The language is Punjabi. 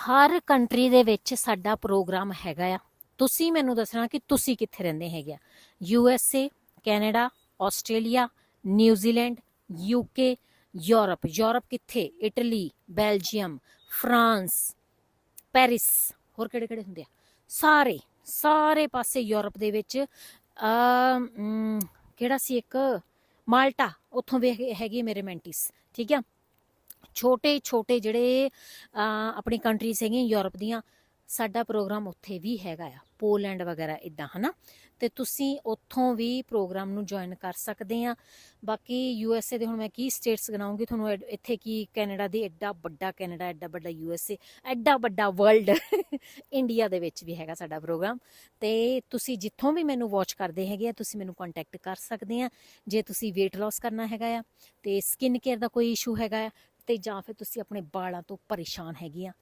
ਹਰ ਕੰਟਰੀ ਦੇ ਵਿੱਚ ਸਾਡਾ ਪ੍ਰੋਗਰਾਮ ਹੈਗਾ ਆ। ਤੁਸੀਂ ਮੈਨੂੰ ਦੱਸਣਾ ਕਿ ਤੁਸੀਂ ਕਿੱਥੇ ਰਹਿੰਦੇ ਹੈਗੇ ਆ। U S A Canada Australia New Zealand UK Europe Europe ਕਿੱਥੇ? ਇਟਲੀ ਬੈਲਜੀਅਮ ਫਰਾਂਸ ਪੈਰਿਸ ਹੋਰ ਕਿਹੜੇ ਕਿਹੜੇ ਹੁੰਦੇ ਆ? ਸਾਰੇ ਸਾਰੇ ਪਾਸੇ ਯੂਰਪ ਦੇ ਵਿੱਚ ਅਮ, ਕਿਹੜਾ ਸੀ ਇੱਕ? ਮਾਲਟਾ ਉੱਥੋਂ ਵੀ ਹੈਗੀ ਮੇਰੇ ਮੈਂਟਿਸ ਠੀਕ ਆ? ਛੋਟੇ ਛੋਟੇ ਜਿਹੜੇ ਆਪਣੀ ਕੰਟਰੀਜ਼ ਹੈਗੀਆਂ ਯੂਰਪ ਦੀਆਂ, ਸਾਡਾ ਪ੍ਰੋਗਰਾਮ ਉੱਥੇ ਵੀ ਹੈਗਾ ਆ, ਪੋਲੈਂਡ ਵਗੈਰਾ ਇਦਾਂ ਹਨਾ? ਤੇ ਤੁਸੀਂ ਉੱਥੋਂ ਵੀ ਪ੍ਰੋਗਰਾਮ ਨੂੰ ਜੁਆਇਨ ਕਰ ਸਕਦੇ ਆ। ਬਾਕੀ ਯੂ ਐਸ ਏ ਦੇ ਹੁਣ ਮੈਂ ਕੀ ਸਟੇਟਸ ਗਣਾਉਂਗੀ, ਤੁਹਾਨੂੰ ਐਡ- ਇੱਥੇ ਕੀ ਕੈਨੇਡਾ ਦੀ ਐਡਾ ਵੱਡਾ ਕੈਨੇਡਾ ਐਡਾ ਵੱਡਾ ਯੂ ਐਸ ਏ ਐਡਾ ਵੱਡਾ ਵਰਲਡ ਇੰਡੀਆ ਦੇ ਵਿੱਚ ਵੀ ਹੈਗਾ ਸਾਡਾ ਪ੍ਰੋਗਰਾਮ। ਤੇ ਤੁਸੀਂ ਜਿੱਥੋਂ ਵੀ ਮੈਨੂੰ ਵਾਚ ਕਰਦੇ ਹੈਗੇ ਆ, ਤੁਸੀਂ ਮੈਨੂੰ ਕੰਟੈਕਟ ਕਰ ਸਕਦੇ ਆ, ਜੇ ਤੁਸੀਂ weight loss ਕਰਨਾ ਹੈਗਾ ਆ, ਤੇ ਸਕਿਨ ਕੇਅਰ ਦਾ ਕੋਈ ਇਸ਼ੂ ਹੈਗਾ ਆ ਤੇ ਜਾਂ ਫਿਰ ਤੁਸੀਂ ਆਪਣੇ ਬਾਲਾਂ ਤੋਂ ਪਰੇਸ਼ਾਨ ਹੈਗੇ ਆ।